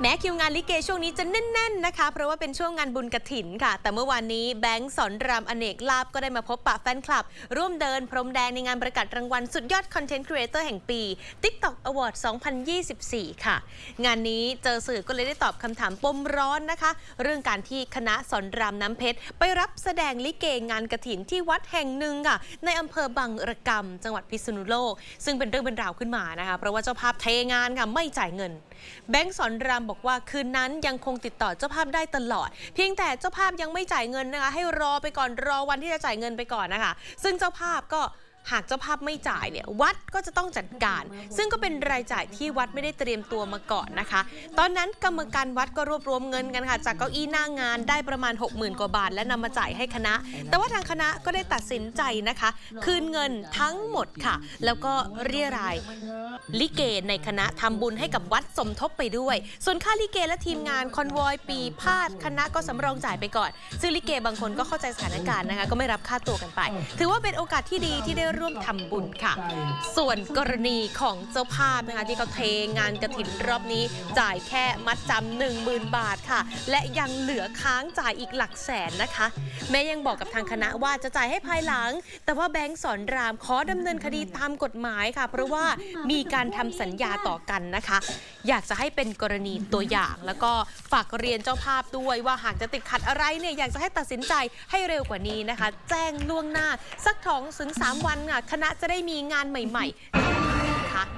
แม้คิวงานลิเกช่วงนี้จะแน่น ๆนะคะ เพราะว่าเป็นช่วงงานบุญกระถินค่ะ แต่เมื่อวานนี้แบงค์สอนรามอเนกลาบก็ได้มาพบปะแฟนคลับ ร่วมเดินพรมแดงในงานประกาศรางวัลสุดยอดคอนเทนต์ครีเอเตอร์แห่งปี TikTok Award 2024 ค่ะ งานนี้เจอสื่อก็เลยได้ตอบคำถามปมร้อนนะคะ เรื่องการที่คณะสอนรามน้ำเพชร ไปรับแสดงลิเกงานกระถินที่วัดแห่งหนึ่งค่ะในอำเภอบางระกำจังหวัดพิษณุโลก ซึ่งเป็นเรื่องเป็นราวขึ้นมานะคะ เพราะว่าเจ้าภาพเทงานค่ะไม่จ่ายเงินแบงค์สอนรามบอกว่าคืนนั้นยังคงติดต่อเจ้าภาพได้ตลอด เพียงแต่เจ้าภาพยังไม่จ่ายเงินนะคะ ให้รอไปก่อนรอวันที่จะจ่ายเงินไปก่อนนะคะ ซึ่งเจ้าภาพก็ หากเจ้าภาพไม่จ่ายเนี่ยวัดก็จะต้องจัดการ ซึ่งก็เป็นรายจ่ายที่วัดไม่ได้เตรียมตัวมาก่อนนะคะ ตอนนั้นกรรมการวัดก็รวบรวมเงินกันค่ะจากเก้าอี้หน้างานได้ประมาณ 60,000 กว่าบาท และนำมาจ่ายให้คณะ แต่ว่าทางคณะก็ได้ตัดสินใจนะคะ คืนเงินทั้งหมดค่ะ แล้วก็เรียรายลิเกในคณะทำบุญให้กับวัดสมทบไปด้วย ส่วนค่าลิเกและทีมงานคอนวอยปีพาดคณะก็สำรองจ่ายไปก่อนซึ่งลิเกบางคนก็เข้าใจสถานการณ์นะคะ ก็ไม่รับค่าตัวกันไป ถือว่าเป็นโอกาสที่ดีที่ได้ร่วมทำบุญค่ะ ส่วนกรณีของเจ้าภาพนะคะที่เขาเทงานกระถินรอบนี้จ่ายแค่มัดจำหนึ่งหมื่นบาทค่ะ และยังเหลือค้างจ่ายอีกหลักแสนนะคะ แม้ยังบอกกับทางคณะว่าจะจ่ายให้ภายหลัง แต่ว่าแบงค์สอนรามขอดำเนินคดีตามกฎหมายค่ะ เพราะว่ามีการทำสัญญาต่อกันนะคะ อยากจะให้เป็นกรณีตัวอย่าง แล้วก็ฝากเรียนเจ้าภาพด้วยว่าหากจะติดขัดอะไรเนี่ยอยากจะให้ตัดสินใจให้เร็วกว่านี้นะคะ แจ้งล่วงหน้าสักสองถึงสามวันค่ะ คณะจะได้มีงานใหม่ๆ